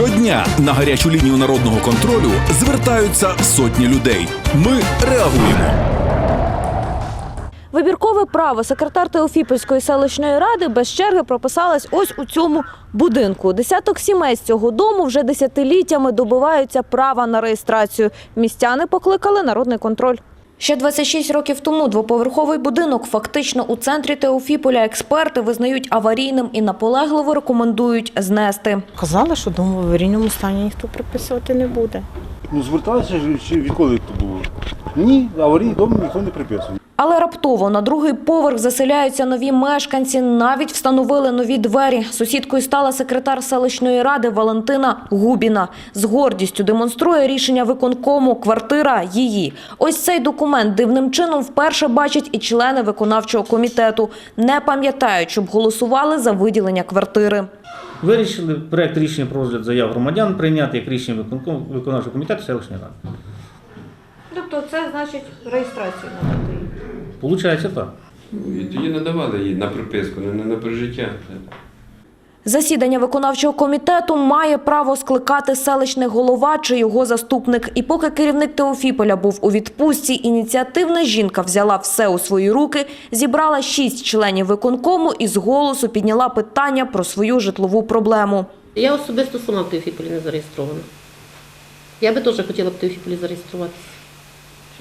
Щодня на гарячу лінію народного контролю звертаються сотні людей. Ми реагуємо. Вибіркове право секретар Теофіпольської селищної ради без черги прописалась ось у цьому будинку. Десяток сімей з цього дому вже десятиліттями добиваються права на реєстрацію. Містяни покликали народний контроль. Ще 26 років тому двоповерховий будинок фактично у центрі Теофіполя експерти визнають аварійним і наполегливо рекомендують знести. Казали, що дому в аварійному стані ніхто приписувати не буде. Ну, зверталися ж чи відколи то було? Ні, аварійний дом ніхто не приписує. Але раптово на другий поверх заселяються нові мешканці. Навіть встановили нові двері. Сусідкою стала секретар селищної ради Валентина Губіна. З гордістю демонструє рішення виконкому. Квартира її. Ось цей документ дивним чином вперше бачать і члени виконавчого комітету. Не пам'ятають, щоб голосували за виділення квартири. Вирішили проект рішення про розгляд заяв громадян прийняти як рішення виконкому- виконавчого комітету селищної ради. Тобто це значить реєстрацію надати. Получається так. І тоді надавали їй на приписку, не на прижиття. Засідання виконавчого комітету має право скликати селищний голова чи його заступник. І поки керівник Теофіполя був у відпустці, ініціативна жінка взяла все у свої руки, зібрала шість членів виконкому і з голосу підняла питання про свою житлову проблему. Я особисто сама в Теофіполі не зареєстрована. Я би теж хотіла б в Теофіполі зареєструватися.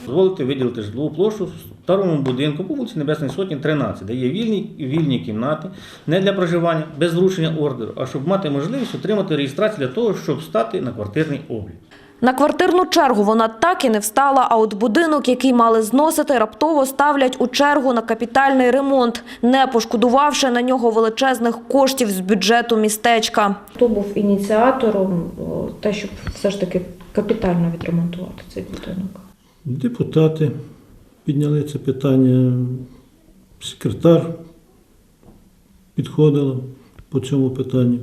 Дозволити виділити житлову площу в старому будинку по вулиці Небесної Сотні, 13, де є вільні, вільні кімнати, не для проживання, без зрушення ордеру, а щоб мати можливість отримати реєстрацію для того, щоб стати на квартирний облік. На квартирну чергу вона так і не встала, а от будинок, який мали зносити, раптово ставлять у чергу на капітальний ремонт, не пошкодувавши на нього величезних коштів з бюджету містечка. Хто був ініціатором те, щоб все ж таки капітально відремонтувати цей будинок? Депутати підняли це питання, секретар підходила по цьому питанню.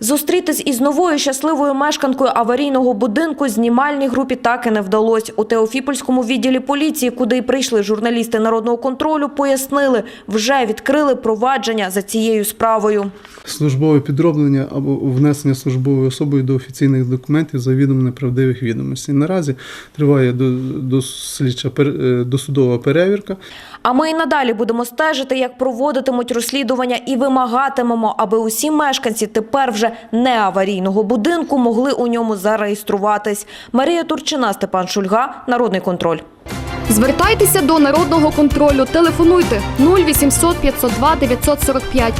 Зустрітись із новою щасливою мешканкою аварійного будинку знімальній групі так і не вдалося. У Теофіпольському відділі поліції, куди й прийшли журналісти народного контролю, пояснили, вже відкрили провадження за цією справою. службове підроблення або внесення службовою особою до офіційних документів завідомо неправдивих відомостей. Наразі триває до, дослідча е, досудова перевірка. А ми і надалі будемо стежити, як проводитимуть розслідування і вимагатимемо, аби усі мешканці тепер вже не аварійного будинку могли у ньому зареєструватись. Марія Турчина, Степан Шульга, Народний контроль. Звертайтеся до народного контролю. Телефонуйте 0800 502 945